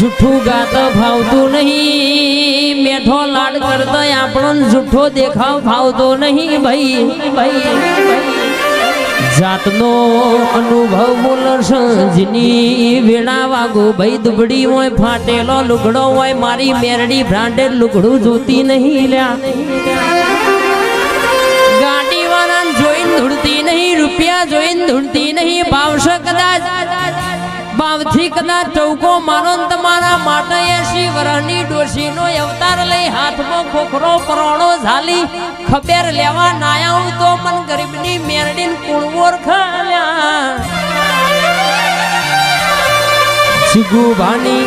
જૂઠું ગાત ભાવતું નહીં. મેઠો લાડ કરતો આપણો જૂઠો દેખાવ ભાવતો નહીં ભાઈ ભાઈ જાતનો અનુભવ સંજની વેળા વાગો ભાઈ દુબડી હોય, ફાટેલો લુગડો હોય, મારી મેરડી બ્રાન્ડેડ લુગડું જોતી નહીં લ્યા. ગાડી વાળા જોઈને ધૂળતી નહીં, રૂપિયા જોઈને ધૂળતી નહીં, ભાવશે કદાચ ભાવથી કદાચ ચૌકો માનો તમારા માટે એસી વર્ષની ડોશીનો અવતાર લઈ હાથમાં ખોખરો પરોણો ઝાલી ખબેર લેવા નાયા તો મન ગરીબની મેરડીન કુણવોર ખાલ્યા. સિગુભાની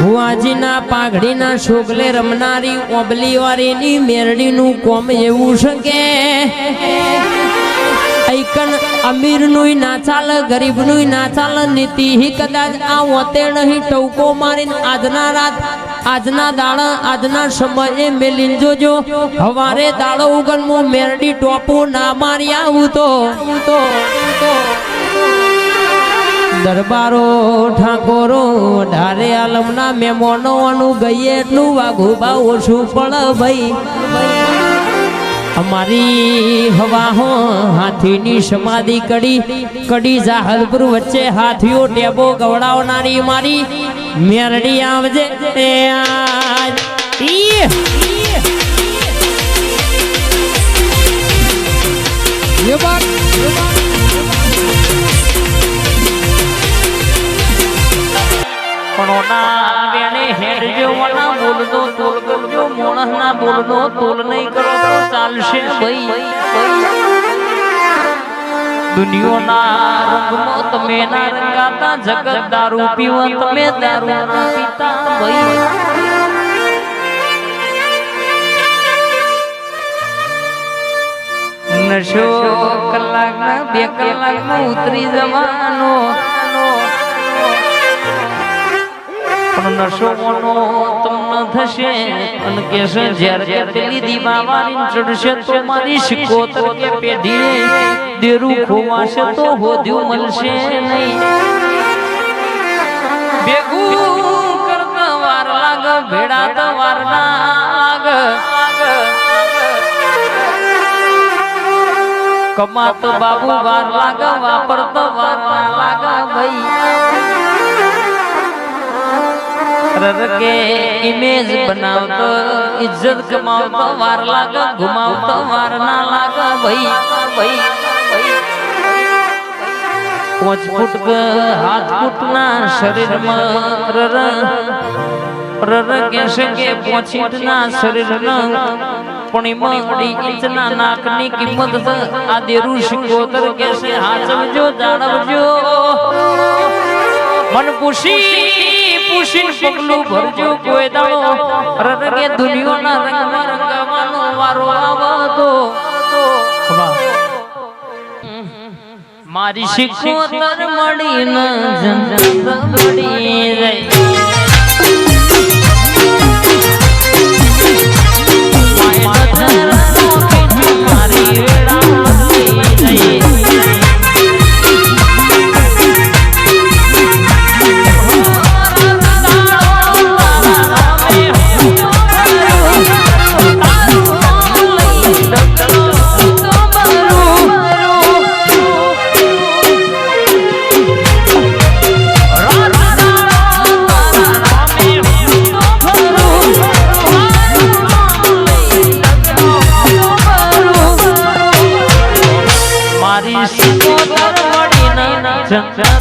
ભુવાજીના પાઘડીના શોગલે રમનારી ઓબલી વાળીની મેરડીનું કોમ એવું છે કે ઐકન અમીરનુંય ના ચાલે, ગરીબનુંય ના ચાલ નીતિ હી કદાચ આ વતે નહીં. ટવકો મારીને આજના રાત, આજના દાડા, આજના સમયે મેલીન જોજો. હવારે દાડો ઉગન મો મેરડી ટોપું ના મારી આવું તો. દરબારો ઠાકોરો, ઢારે આલમના મેમોનો અનુ ગઈએ એટલું વાઘું બા ઓછું પડ ભાઈ. અમારી હવા હો, હાથીની સમાધિ કડી કડી જાહલપુર વચ્ચે હાથીઓ ટેબો ગવડાવનારી મારી, મેરડી આવજે આજ. કરજો મોણસના બોલનો તોલ નહીં કરો તો ચાલશે દુનિયોના રંગમાં તમે ના રંગાતા, જગત દારૂ પીવો તમે દારૂ ના પીતા ભાઈ. નશો કલાકના, બે કલાકમાં ઉતરી જવાનો. પણ નશો મોનો તમને થશે જ્યારે મારી શિકોતર કે પેઢી દેરું ખોવાશે તો હોદ્યું મળશે નહીં. વાર લાગ ભેડા તો કમાતો બાબુ વાર લાગ, વાપરતો વાર લાગ, ભાઈ. રરકે ઇમેજ બનાવતો ઇજ્જત કમાવતો વાર લાગે ઘુમાવતો વાર ના લાગે ભાઈ ભાઈ પાંચ ફૂટ હાથ ફૂટ ના શરીરમાં રર રર કેસે કે પાંચ ફૂટ ના શરીરના પણીમડી નાક નાકની કિંમત. આ દેરું શિકોતર કેસે હાચવજો જાળવજો મન પૂછી પૂછી પગલું ભરજો, કોઈ દાડો. રંગે દુનિયાના રંગમાં રંગવાનો વારો આવતો. મારી શિકોતર મળી ન જન મળી રે ન જંગલ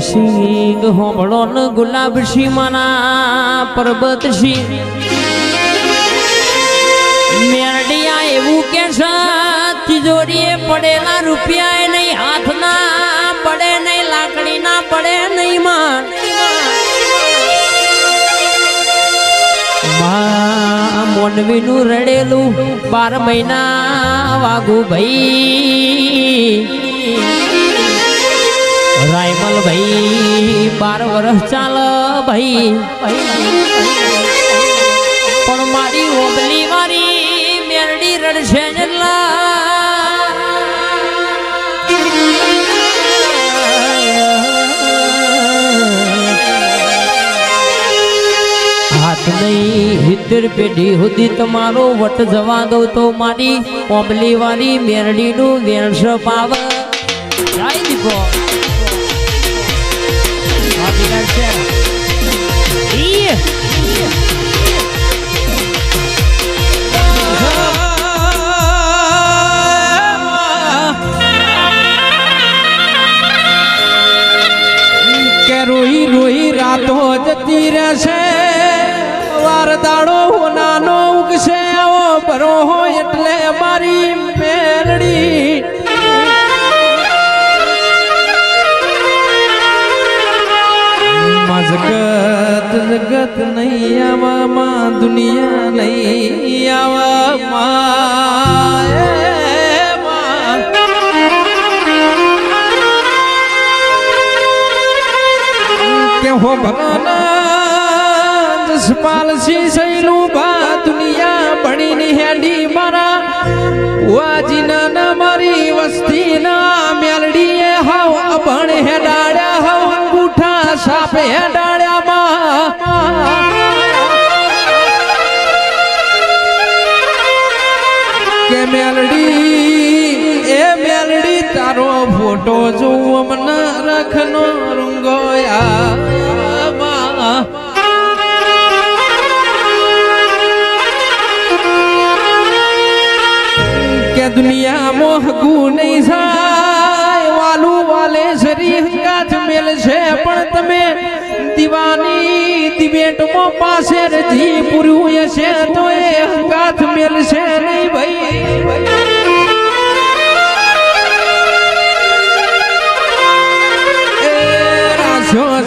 સિંહ હોમળો ગુલાબ મના પર્વત સિંહ મેરડિયા એવું કે છે તિજોરીએ પડેલા રૂપિયા નહીં મોનવીનું રડેલું બાર મહિના વાગુ ભાઈ. રાયમલ ભાઈ બાર વર્ષ ચાલ ભાઈ. હિતર પેઢી સુધી તમારો વટ જવા દો તો મારી ઓબલી વાળી મેરડીનું વેણસ પાવ. જાય દીપો. કે હો ભગવાન જસપાલ સિંહ સૈલું બા દુનિયા ભણીને હેડી મારા. વાજીના ના મારી વસ્તી ના મેલડીએ હાવ અભણ હેડાડ્યા હાવ સાપે હેડાડ્યા માં. કે મેલડી તારો ફોટો જોઉં મને રખનો રંગોયા. નહીં થાય વાલું વાલે શરી હંગાથ મેલ છે પણ તમે દીવાની દિવેટમાં પાસે રજી પૂર્યું હશે તો એ હંગાથ મેલ છે નહીં ભાઈ. એ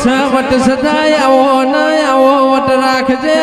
છે, વટ સદાય આવો ના આવો, વટ રાખજે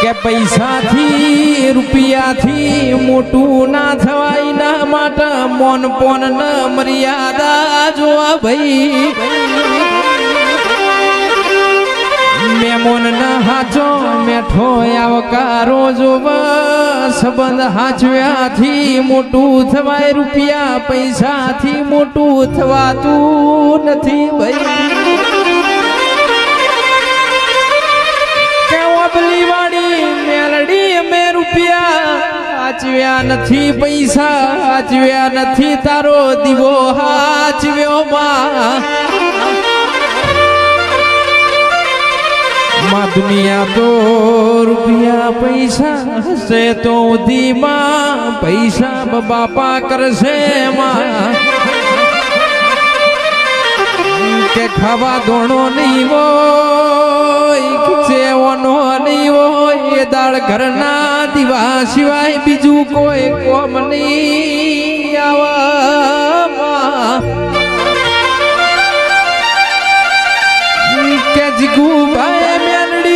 કે પૈસાથી, રૂપિયાથી મોટું ના થવાય, ના માટે મોન પોન ન મર્યાદા જોવા ભાઈ. મેમોન ના હાચો, મેઠો આવકારો જોવા. સંબંધ હાચવ્યાથી મોટું થવાય, રૂપિયા પૈસાથી મોટું થવાતું નથી ભાઈ. કેવો અમે રૂપિયા આચવ્યા નથી પૈસા, આચવ્યા નથી તારો દીવો હાચવ્યો માં. દુનિયા તો રૂપિયા પૈસા હશે તો ધીમા પૈસા બાપા કરશે માં. કે ખાવા ધોણો નહીં હોય સેવનો નહીં હોય દાળ ઘરના દીવા સિવાય બીજું કોઈ કોમ નહીં આવા કે જીગુ મેલડી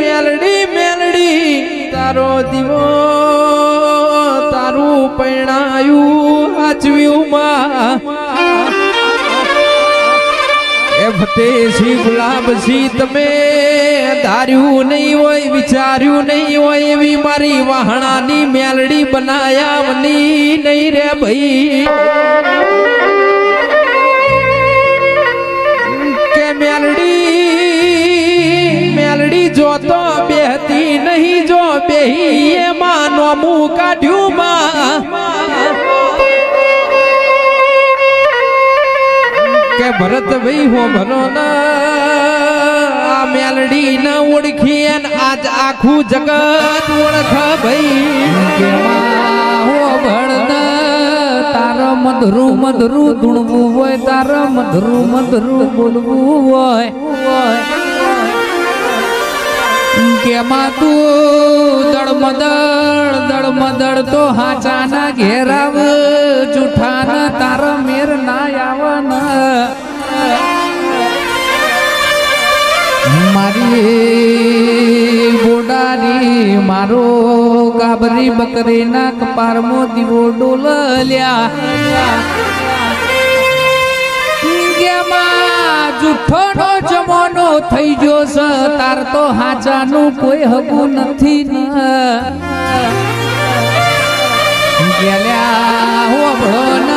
મેલડી મેલડી, તારો દીવો તારું પૈણાયું હાચવ્યું માં. એ ફતેહસિંહ ગુલાબસિંહ તમે ધાર્યું નહીં હોય, વિચાર્યું નહીં હોય એવી મારી વાહણાની મેલડી બનાયાવની નહીં રે ભાઈ. કે મેલડી મેલડી જો તો બેહતી નહીં, જો બેહી એમાં નોમું કાઢ્યું માં. કે ભરતભાઈ હો ભલો આ મેલડી ન ઓળખી એન આજ આખું જગત ઓળખ ભાઈ. તાર મધરું મધરું ધૂણવું હોય, તાર મધરું મધરું બોલવું હોય. કેમાં તું દળમદળ દળમદળ તો હાચાના ઘેરાવ. જૂઠાના તારા મેર ના આવન. મારી બોડારી મારો ગાબરી બકરીના કપારમો દીવો ડોલલ્યા ગેમાં જુઠ્ઠોનો જમાનો થઈ ગયો છે, તાર તો હાચાનું કોઈ હગું નથી ન. ગેલ્યા હોબળો ન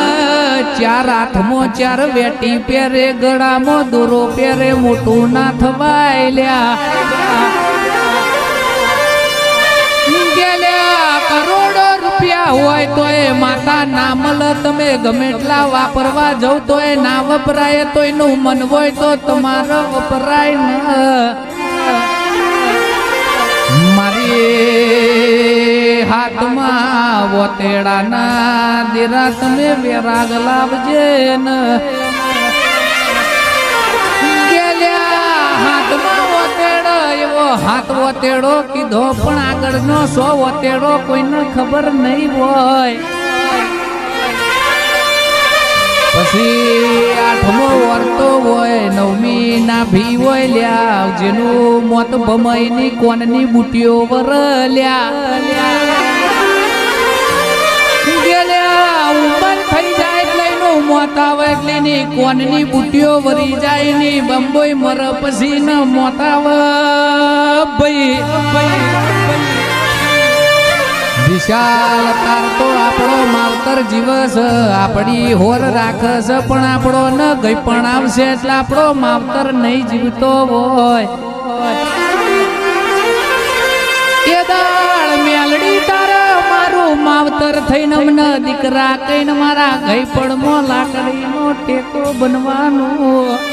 ચાર હાથમાં ચાર વેટી પહેરે, ગળામાં દોરો પહેરે, મોટું ના થવાય લ્યા કરોડો રૂપિયા હોય તો એ માતા નામલ તમે ગમે એટલા વાપરવા જાવ તો એ ના વપરાય તો એનું મન હોય તો તમારો વપરાય ન. મારી વતેડાના દીરા તમે વેરાગ લાવજે ન. હાથમાં વતેડો એવો હાથ વતેડો કીધો, પણ આગળનો સો વતેડો કોઈને ખબર નહીં હોય. પછી આઠમો વર્તો હોય નવમી ના ભી હોય લ્યા, જેનું મોત ભમાઈની કોનની બુટીઓ વરલ્યા ગેલ્યા મોત આવે કોનની બુટીઓ વરી જાય ની બંબોઈ મર પછી ન મોત ભાઈ વિશાલ તાર તો આપણો માવતર જીવસ, આપણી હોર રાખસ, પણ આપણો ન ગઈ પણ આવશે એટલે આપણો માવતર નહીં જીવતો હોય. મારું માવતર થઈને અમને દીકરા કઈને મારા ઘઈ પણ લાકડીનો ટેકો બનવાનું.